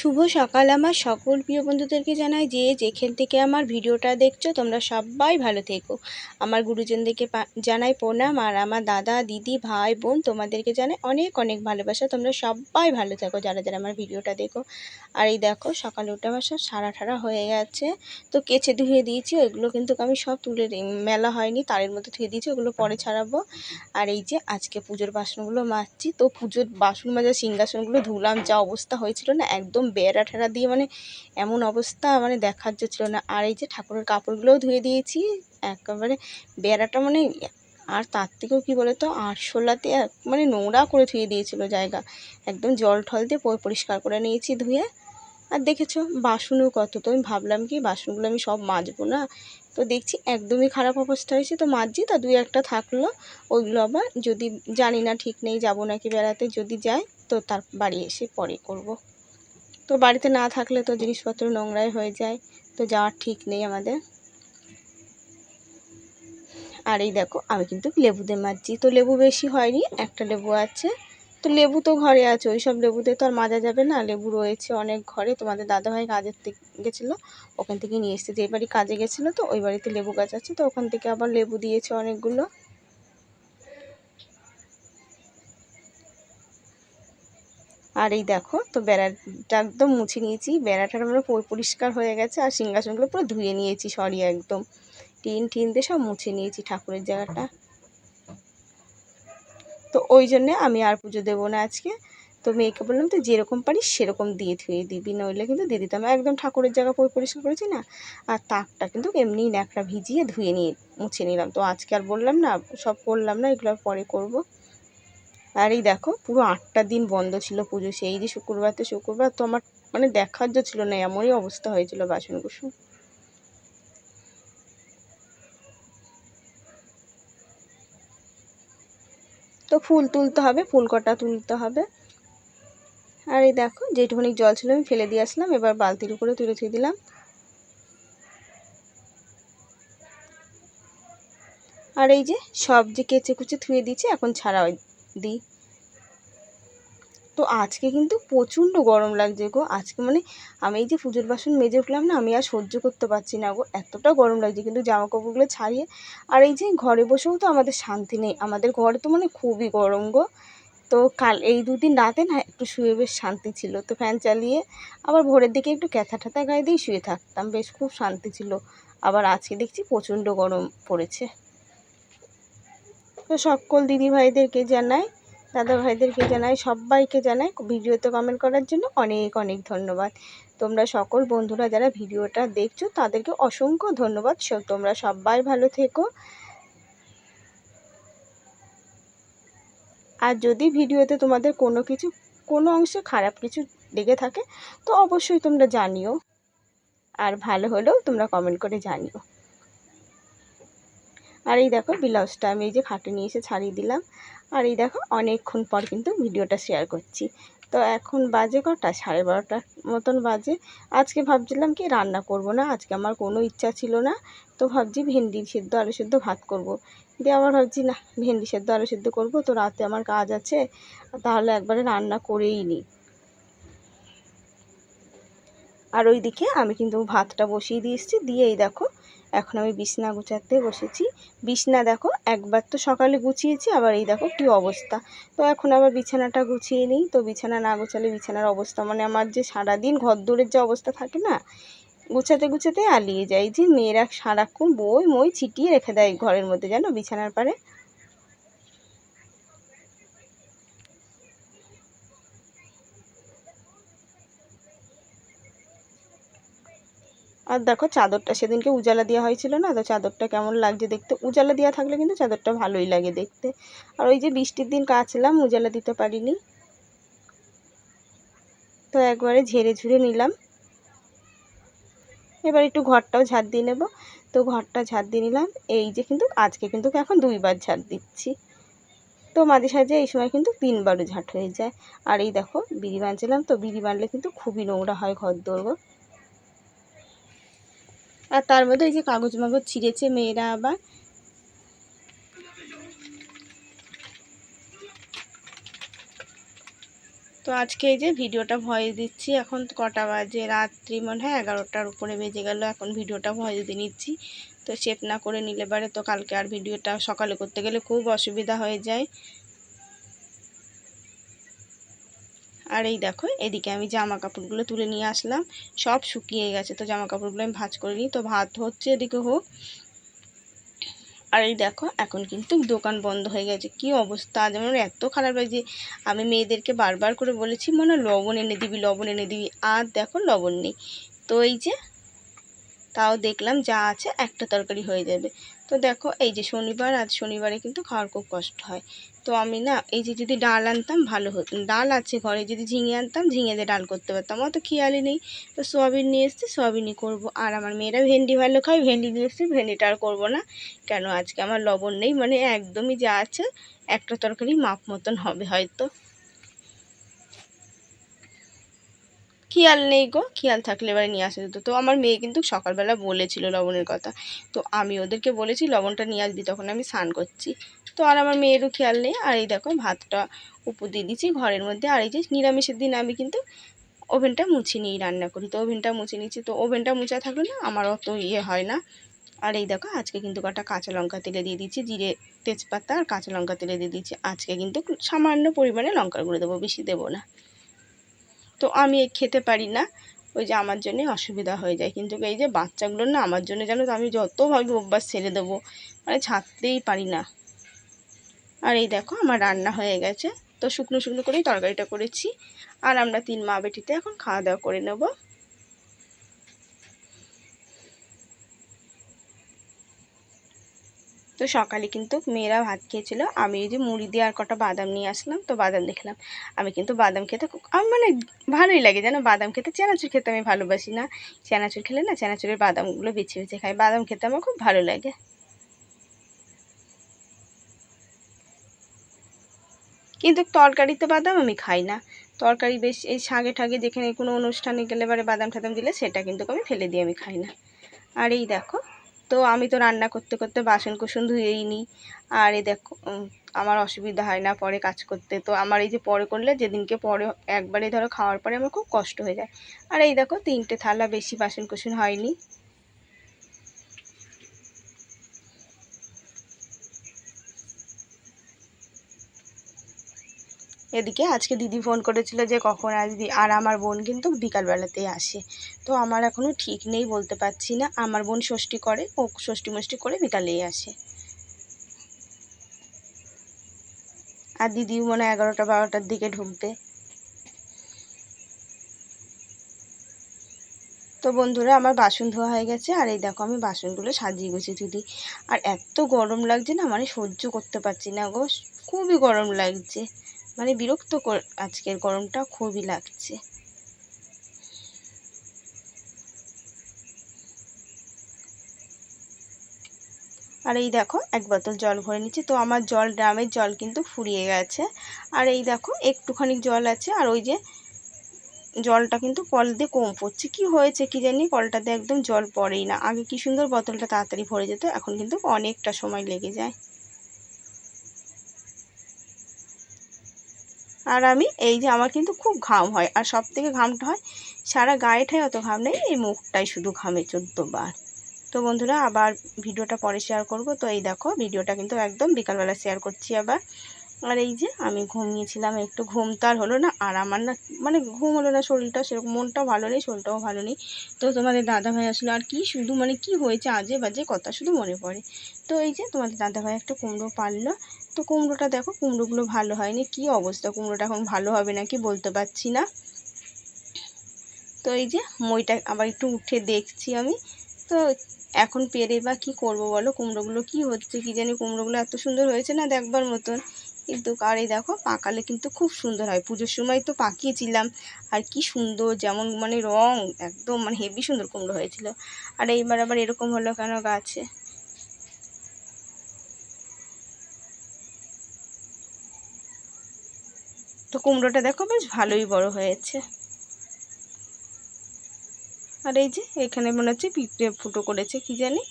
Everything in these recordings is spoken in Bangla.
শুভ সকাল আমার সকল প্রিয় বন্ধুদেরকে জানাই যে যেখান থেকে আমার ভিডিওটা দেখছ, তোমরা সবাই ভালো থেকো। আমার গুরুজনদেরকে জানাই প্রণাম আর আমার দাদা, দিদি, ভাই, বোন, তোমাদেরকে জানাই অনেক অনেক ভালোবাসা। তোমরা সবাই ভালো থেকো যারা যারা আমার ভিডিওটা দেখো। আর এই দেখো, সকালে উঠে সব সারা ঠারা হয়ে গেছে। তো কেচে ধুয়ে দিয়েছি, ওইগুলো কিন্তু আমি সব তুলে মেলা হয়নি, তারের মধ্যে ধুয়ে দিয়েছি, ওগুলো পরে ছাড়াবো। আর এই যে আজকে পুজোর বাসনগুলো মাজছি, তো পুজোর বাসন মাজা, সিংহাসনগুলো ধুলাম, যা অবস্থা হয়েছিল না, একদম বেড়া ঠেড়া দিয়ে মানে এমন অবস্থা মানে দেখার যে ছিল না। আর এই যে ঠাকুরের কাপড়গুলোও ধুয়ে দিয়েছি, একেবারে বেড়াটা মানে আর তার থেকেও কী বলতো, আরশোলাতে এক- মানে নোংরা করে ধুয়ে দিয়েছিল জায়গা। একদম জল ঠল দিয়ে পরি- পরিষ্কার করে নিয়েছি ধুয়ে। আর দেখেছ বাসনও কত, তো আমি ভাবলাম কি বাসনগুলো আমি সব মাজবো না? তো দেখছি একদমই খারাপ অবস্থা হয়েছে, তো মাজছি, তা দুই একটা থাকল। ওইগুলো আবার যদি জানি না ঠিক নেই, যাব নাকি বেড়াতে, যদি যাই তো তার বাড়ি এসে পরে করব। তো বাড়িতে না থাকলে তো জিনিসপত্র নোংরাই হয়ে যায়, তো যাওয়ার ঠিক নেই আমাদের। আর এই দেখো, আমি কিন্তু লেবুতে মাজছি তো লেবু বেশি হয়নি, একটা লেবু আছে। তো লেবু তো ঘরে আছে ওই সব লেবুতে তো আর মাজা যাবে না। লেবু রয়েছে অনেক ঘরে, তোমাদের দাদাভাই কাজের গেছিল, ওখান থেকে নিয়ে এসেছে। যে বাড়ি কাজে গেছিল তো, ওই বাড়িতে লেবু গাছ আছে, তো ওখান থেকে আবার লেবু দিয়েছে অনেকগুলো। আর এই দেখো, তো বেড়াটা একদম মুছে নিয়েছি। বেড়াটা আমরা পুরো পরিষ্কার হয়ে গেছে আর সিংহাসনগুলো পুরো ধুয়ে নিয়েছি, সরি একদম। টিন টিন দিয়ে সব মুছে নিয়েছি ঠাকুরের জায়গাটা। তো ওই জন্যে আমি আর পুজো দেবো না আজকে। তো মেয়েকে বললাম তো যেরকম পারিস সেরকম দিয়ে ধুয়ে দিবি। নইলে কিন্তু দিয়ে দিতাম একদম ঠাকুরের জায়গা পুরো পরিষ্কার করেছি না। আর তাকটা কিন্তু এমনিই ন্যাকড়া ভিজিয়ে ধুয়ে নিয়ে মুছে নিলাম। তো আজকে আর বললাম না, সব করলাম না, এগুলো পরে করব। আর এই দেখো, পুরো আটটা দিন বন্ধ ছিল পুজো। সেই যে শুক্রবার তো শুক্রবার, তো আমার মানে দেখার যে ছিল না, এমনই অবস্থা হয়েছিল বাসন কুসুম। তো ফুল তুলতে হবে ফুল কটা তুলতে হবে। আর এই দেখো যেটুকুনি জল ছিল, আমি ফেলে দিয়ে আসলাম, এবার বালতির উপরে তুলে থুয়ে দিলাম। আর এই যে সব যে কেচে কুচে ধুয়ে দিয়েছি, এখন ছাড়া দিই তো আজকে কিন্তু প্রচণ্ড গরম লাগছে গো। আজকে মানে আমি এই যে পুজোর বাসন মেজে উঠলাম না, আমি আর সহ্য করতে পারছি না গো। এতটা গরম লাগছে কিন্তু জামা কাপড়গুলো ছাড়িয়ে। আর এই যে ঘরে বসেও তো আমাদের শান্তি নেই। আমাদের ঘরে তো মানে খুবই গরম গো। তো কাল এই দুদিন রাতে না একটু শুয়ে বেশ শান্তি ছিল। তো ফ্যান চালিয়ে আবার ভোরের দিকে একটু ক্যাথা ঠ্যাথা গায়ে দিয়ে শুয়ে থাকতাম। বেশ খুব শান্তি ছিল। আবার আজকে দেখছি প্রচণ্ড গরম পড়েছে। তো সকল দিদিভাইদেরকে জানাই দাদা ভাইদেরকে জানাই, সবাইকে জানাই ভিডিওতে কমেন্ট করার জন্য অনেক অনেক ধন্যবাদ। তোমরা সকল বন্ধুরা যারা ভিডিওটা দেখছ, তাদেরকে অসংখ্য ধন্যবাদ। তোমরা সবাই ভালো থেকো। আর যদি ভিডিওতে তোমাদের কোনো কিছু, কোনো অংশে খারাপ কিছু লেগে থাকে, তো অবশ্যই তোমরা জানিও। আর ভালো হলেও তোমরা কমেন্ট করে জানিও। আর এই দেখো ব্লাউজটা আমি এই যে খাটে নিয়ে এসে ছাড়িয়ে দিলাম। আর এই দেখো অনেকক্ষণ পর কিন্তু ভিডিওটা শেয়ার করছি। তো এখন বাজে কটা? সাড়ে বারোটার মতন বাজে। আজকে ভাবছিলাম কি রান্না করব না? আজকে আমার কোনো ইচ্ছা ছিল না। তো ভাবছি ভেন্ডি সেদ্ধ, আলু সেদ্ধ ভাত করব। দিয়ে আবার ভাবছি, না, ভেন্ডি সেদ্ধ, আলু সেদ্ধ করব। তো রাতে আমার কাজ আছে। তাহলে একবারে রান্না করেই নিই আর ওই দিকে আমি কিন্তু ভাতটা বসিয়ে দিয়ে এসেছি। দিয়ে এই দেখো এখন আমি বিছনা গুছাতে বসেছি। বিছনা দেখো, একবার তো সকালে গুছিয়েছি, আবার এই দেখো কি অবস্থা। তো এখন আবার বিছানাটা গুছিয়ে নিই। তো বিছানা না গুছালে বিছানার অবস্থা মানে আমার যে সারাদিন ঘর দূরের যে অবস্থা থাকে না, গুছাতে গুছাতে আলিয়ে যায়। যে মেয়েরা সারাক্ষণ বই মই ছিটিয়ে রেখে দেয় ঘরের মধ্যে, জানো বিছানার পারে? আর দেখো চাদরটা, সেদিনকে উজালা দেওয়া হয়েছিল না, তো চাদরটা কেমন লাগছে দেখতে? উজালা দেওয়া থাকলে কিন্তু চাদরটা ভালোই লাগে দেখতে। আর ওই যে বৃষ্টির দিন কাচলাম, উজালা দিতে পারিনি। তো একবারে ঝেড়ে ঝুড়ে নিলাম। এবার একটু ঘরটাও ঝাড় দিয়ে নেব। তো ঘরটা ঝাড় দিয়ে নিলাম। এই যে কিন্তু, আজকে কিন্তু এখন দুইবার ঝাড় দিচ্ছি। তো মাঝে সাঝে এই সময় কিন্তু তিনবারও ঝাঁট হয়ে যায়। আর এই দেখো, বিড়ি বাঁধছিলাম তো, বিড়ি বাঁধলে কিন্তু খুবই নোংরা হয় ঘর দৌড় আর তার মধ্যে ওই যে কাগজ মাগজ ছিঁড়েছে মেয়েরা আবার। তো আজকে এই যে ভিডিওটা ভয়েস দিচ্ছি। এখন কটা বাজে? রাত্রি মনে হয় এগারোটার উপরে বেজে গেল। এখন ভিডিওটা ভয়েস দিয়ে নিচ্ছি। তো সেভ না করে নিলে পারে তো কালকে আর ভিডিওটা সকালে করতে গেলে খুব অসুবিধা হয়ে যায়। আর এই দেখো, এদিকে আমি জামা কাপড়গুলো তুলে নিয়ে আসলাম। সব শুকিয়ে গেছে, তো জামা কাপড়গুলো আমি ভাজ করে নিই। তো ভাত হচ্ছে এদিকে হোক। আর এই দেখো, এখন কিন্তু দোকান বন্ধ হয়ে গেছে। কি অবস্থা? আজ আমার এত খারাপ লাগছে। আমি মেয়েদেরকে বারবার করে বলেছি, মনে লবণ এনে দিবি, লবণ এনে দিবি। আর দেখো, লবণ নেই। তো এই যে তাও দেখলাম যা আছে একটা তরকারি হয়ে যাবে। তো দেখো, এই যে শনিবার, আজ শনিবারে কিন্তু খাওয়ার খুব কষ্ট হয়। তো আমি না, এই যে যদি ডাল আনতাম, ভালো হতো। ডাল আছে ঘরে, যদি ঝিঙে আনতাম ঝিঙে দিয়ে ডাল করতে পারতাম। অত খেয়ালই নেই। তো সোয়াবিন নিয়ে এসছি, সোয়াবিনই করব। আর আমার মেয়েরা ভেন্ডি ভালো খায়, ভেন্ডি নিয়ে এসছি, ভেন্ডিটা আর করব না। কেন? আজকে আমার লবণ নেই। মানে একদমই যা আছে, একটা তরকারি মাপ মতন হবে হয়তো। খেয়াল নেই গো, খেয়াল থাকলে এবারে নিয়ে আসা যেত। তো আমার মেয়ে কিন্তু সকালবেলা বলেছিল লবণের কথা। তো আমি ওদেরকে বলেছি, লবণটা নিয়ে আসবি, তখন আমি স্নান করছি। তো আর আমার মেয়েরও খেয়াল নেই। আর এই দেখো, ভাতটা উপর দিয়ে দিচ্ছি ঘরের মধ্যে। আর এই যে নিরামিষের দিন আমি কিন্তু ওভেনটা মুছে নিয়েই রান্না করি। তো ওভেনটা মুছে নিচ্ছি তো ওভেনটা মুছা থাকলে না আমার অত ইয়ে হয় না। আর এই দেখো, আজকে কিন্তু কটা কাঁচা লঙ্কা তেলে দিয়ে দিচ্ছি জিরে, তেজপাতা আর কাঁচা লঙ্কা তেলে দিয়ে দিচ্ছি আজকে কিন্তু সামান্য পরিমাণে লঙ্কার গুঁড়ো দেবো, বেশি দেবো না। তো আমি খেতে পারি না। ওই যে আমার জন্যে অসুবিধা হয়ে যায়। কিন্তু এই যে বাচ্চাগুলো না, আমার জন্য জানো তো আমি যতভাবে অভ্যাস ছেড়ে দেবো মানে ছাড়তেই পারি না। আর এই দেখো আমার রান্না হয়ে গেছে। তো শুকনো শুকনো করেই তরকারিটা করেছি। আর আমরা তিন মা বেটিতে এখন খাওয়া দাওয়া করে নেব। তো সকালে কিন্তু মেয়েরা ভাত খেয়েছিল। আমি এই যে মুড়ি দিয়ে আর কটা বাদাম নিয়ে আসলাম, তো বাদাম দেখলাম। আমি কিন্তু বাদাম খেতে আমি মানে ভালোই লাগে জানো, বাদাম খেতে। চানাচুর খেতে আমি ভালোবাসি না। চানাচুর খেলে না চানাচুরের বাদামগুলো বেছে বেছে খাই। বাদাম খেতে আমার খুব ভালো লাগে। কিন্তু তরকারিতে বাদাম আমি খাই না। তরকারি বেশ, এই শাগে ঠাগে যেখানে কোনো অনুষ্ঠানে গেলে এবারে বাদাম টাদাম দিলে সেটা কিন্তু আমি ফেলে দিয়ে আমি খাই না। আর এই দেখো তো আমি তো রান্না করতে করতে বাসন কুসন ধুয়েই নিই আর এই দেখো আমার অসুবিধা হয় না পরে কাজ করতে। তো আমার এই যে পরে করলে, যেদিনকে পরে একবারে ধরো খাওয়ার পরে আমার খুব কষ্ট হয়ে যায়। আর এই দেখো, তিনটে থালা বেশি বাসন কুসন হয়নি। এদিকে আজকে দিদি ফোন করেছিল যে কখন আসবি, আর আমার বোন কিন্তু বিকালবেলাতেই আসে। তো আমার এখনও ঠিক নেই বলতে পারছি না। আমার বোন ষষ্ঠী করে, ও ষষ্ঠী মষ্টি করে বিকালেই আসে। আর দিদিও মনে হয় এগারোটা বারোটার দিকে ঢুকবে। তো বন্ধুরা, আমার বাসন ধোয়া হয়ে গেছে, আর এই দেখো আমি বাসনগুলো সাজিয়ে গুছিয়ে তুলি। আর এত গরম লাগছে না মানে সহ্য করতে পারছি না গো। খুবই গরম লাগছে। মানে বিরক্ত আজকের গরমটা খুবই লাগছে। আর এই দেখো, এক বোতল জল ভরে নিচ্ছি। তো আমার জল ড্রামের জল কিন্তু ফুরিয়ে গেছে। আর এই দেখো, একটুখানি জল আছে। আর ওই যে জলটা কিন্তু কল দিয়ে কম পড়ছে। কি হয়েছে কি জানি কলটাতে একদম জল পড়েই না। আগে কি সুন্দর বোতলটা তাড়াতাড়ি ভরে যেত, এখন কিন্তু অনেকটা সময় লেগে যায়। আর আমি এই যে আমার কিন্তু খুব ঘাম হয়, আর সব থেকে ঘামটা হয় সারা গায়েটাই অত ঘাম নেই, এই মুখটাই শুধু ঘামে চোদ্দোবার। তো বন্ধুরা, আবার ভিডিওটা পরে শেয়ার করব। তো এই দেখো, ভিডিওটা কিন্তু একদম বিকালবেলা শেয়ার করছি আবার। আর এই যে আমি ঘুমিয়েছিলাম, একটু ঘুম তো আর হলো না, আর আমার না মানে ঘুম হলো না শরীরটা সেরকম, মনটাও ভালো নেই, শরীরটাও ভালো নেই। তো তোমাদের দাদা ভাই আসলো, আর কি শুধু মানে কি হয়েছে আজে বাজে কথা শুধু মনে পড়ে? তো এই যে তোমাদের দাদা ভাই একটা কুমড়ো পারল তো কুমড়োটা দেখো, কুমড়োগুলো ভালো হয়নি। কি অবস্থা? কুমড়োটা এখন ভালো হবে নাকি বলতে পারছি না। তো এই যে মইটা আবার একটু উঠে দেখছি আমি। তো এখন পেরে বা কি করব বলো? কুমড়োগুলো কি হচ্ছে কি জানি? কুমড়োগুলো এত সুন্দর হয়েছে না দেখবার মতন? কিন্তু আর এই দেখো পাকালে কিন্তু খুব সুন্দর হয়। পুজোর সময় তো পাকিয়েছিলাম। আর কি সুন্দর, যেমন মানে রং, একদম মানে হেভি সুন্দর কুমড়ো হয়েছিল। আর এইবার আবার এরকম হলো কেন গাছে? কুমড়োটা দেখো, বেশ ভালোই বড় হয়েছে। আর এই যে, এখানে মনে হচ্ছে পিঁপড়ে ফুটো করেছে, কি জানি।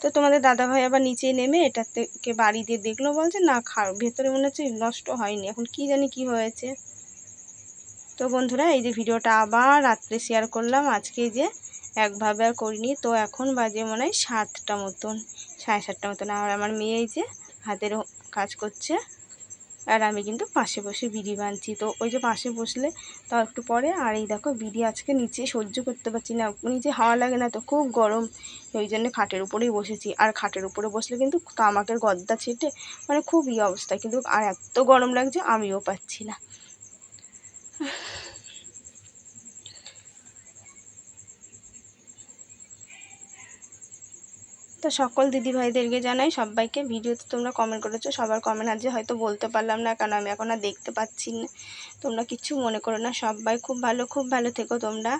তো তোমাদের দাদাভাই আবার নিচে নেমে এটা থেকে বাড়ি দিয়ে দেখল, বলছে, না খা ভেতরে মনে হচ্ছে নষ্ট হয়নি। এখন কি জানি কি হয়েছে। তো বন্ধুরা, এই যে ভিডিওটা আবার রাত্রে শেয়ার করলাম। আজকে যে একভাবে আর করিনি, তো এখন বাজে মনে হয় সাতটা মতন, সাড়ে সাতটা মতন। আর আমার মেয়ে এই যে হাতের কাজ করছে। আর আমি কিন্তু পাশে বসে বিড়ি বানছি। তো ওই যে পাশে বসলে তাও একটু পরে। আর এই দেখো, বিড়ি আজকে নিচে সহ্য করতে পারছি না। নিচে হাওয়া লাগে না তো, খুব গরম। ওই জন্য খাটের উপরেই বসেছি। আর খাটের উপরে বসলে কিন্তু তামাকের গদ্দা ছেটে মানে খুব ই অবস্থা। কিন্তু আর এত গরম লাগছে, আমিও পাচ্ছি না। তো সকল দিদিভাইদেরকে জানাই সবাইকে ভিডিওতে তোমরা কমেন্ট করেছ, সবার কমেন্ট আজকে হয়তো বলতে পারলাম না, কারণ আমি এখন আর দেখতে পাচ্ছি না। তোমরা কিচ্ছু মনে করো না, সবাই খুব ভালো খুব ভালো থেকো তোমরা।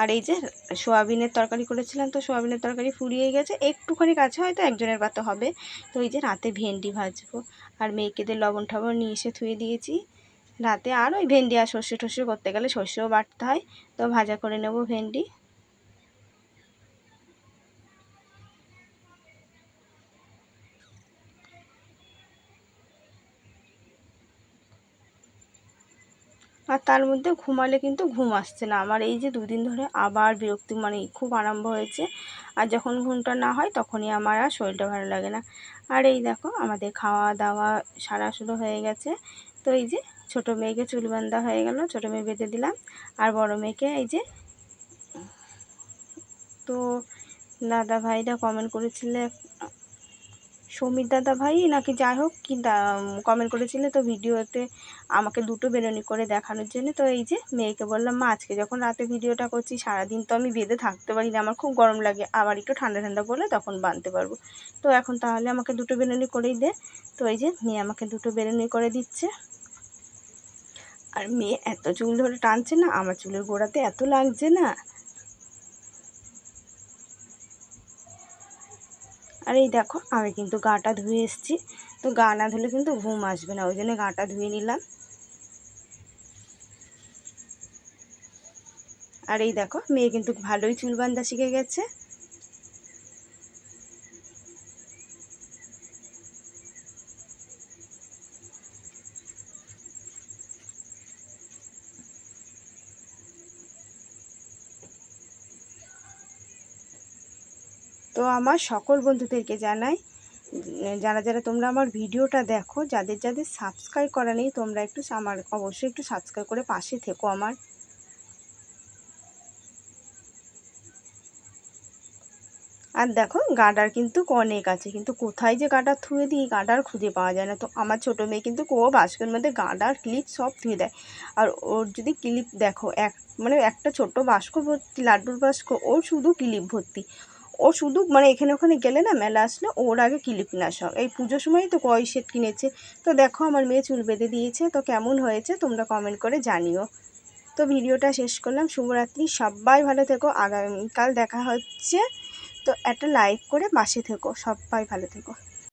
আর এই যে সোয়াবিনের তরকারি করেছিলাম, তো সোয়াবিনের তরকারি ফুরিয়ে গেছে, একটুখানি কাছে হয়তো একজনের পাতে হবে। তো এই যে রাতে ভেন্ডি ভাজবো, আর মেয়েকেদের লবণ ঠবণ নিয়ে এসে থুয়ে দিয়েছি। রাতে আর ওই ভেন্ডি আর সর্ষে টর্ষে করতে গেলে সর্ষেও বাটতে হয়। তো ভাজা করে নেব ভেন্ডি। আর তার মধ্যে ঘুমালে কিন্তু ঘুম আসছে না। আমার এই যে দুদিন ধরে আবার বিরক্তি মানে খুব আরম্ভ হয়েছে। আর যখন ঘুমটা না হয় তখনই আমার আর শরীরটা ভালো লাগে না। আর এই দেখো আমাদের খাওয়া দাওয়া সারা শুরু হয়ে গেছে। তো এই যে ছোটো মেয়েকে চুল বান্ধা হয়ে গেল, ছোটো মেয়ে বেঁধে দিলাম। আর বড় মেয়েকে এই যে, তো দাদা ভাইরা কমেন্ট করেছিলে, সমীর দাদা ভাই নাকি যাই হোক, কি কমেন্ট করেছিলে, তো ভিডিওতে আমাকে দুটো বেরোনি করে দেখানোর জন্য, তো এই যে মেয়েকে বললাম, মা, আজকে যখন রাতে ভিডিওটা করছি, সারাদিন তো আমি বেঁধে থাকতে পারি না, আমার খুব গরম লাগে, আবার একটু ঠান্ডা ঠান্ডা পড়লে তখন বাঁধতে পারব। তো এখন তাহলে আমাকে দুটো বেরোনি করেই দে। তো এই যে মেয়ে আমাকে দুটো বেরোনি করে দিচ্ছে। আর মেয়ে এত চুল ধরে টানছে না, আমার চুলের গোড়াতে এত লাগছে না। আর এই দেখো, আমি কিন্তু গাটা ধুয়ে এসেছি। তো গা না ধুলে কিন্তু ঘুম আসবে না, ওই জন্য গাটা ধুয়ে নিলাম। আর এই দেখো, মেয়ে কিন্তু ভালোই চুল বান্ধা শিখে গেছে। তো আমার সকল বন্ধুদেরকে জানাই, যারা যারা তোমরা আমার ভিডিওটা দেখো, যাদের যাদের সাবস্ক্রাইব করা নেই, তোমরা একটু আমার অবশ্যই একটু সাবস্ক্রাইব করে পাশে থেকো আমার। আর দেখো, গাডার কিন্তু অনেক আছে, কিন্তু কোথায় যে গাডার থুয়ে দিই, গাডার খুঁজে পাওয়া যায় না। তো আমার ছোটো মেয়ে কিন্তু ও বাস্কের মধ্যে গাডার, ক্লিপ সব থুয়ে দেয়। আর ওর যদি ক্লিপ দেখো, এক মানে একটা ছোট্ট বাস্ক ভর্তি লাড্ডুর বাস্ক, ওর শুধু ক্লিপ ভর্তি। ও শুধু মানে এখানে ওখানে গেলে না মেলা আসলে ওর আগে ক্লিপ সব এই পুজোর সময়ই তো কয় সেট কিনেছে। তো দেখো আমার মেয়ে চুল বেঁধে দিয়েছে। তো কেমন হয়েছে তোমরা কমেন্ট করে জানিও। তো ভিডিওটা শেষ করলাম। শুভরাত্রি। সবাই ভালো থেকো। আগামীকাল দেখা হচ্ছে। তো একটা লাইক করে পাশে থেকো। সবাই ভালো থেকো।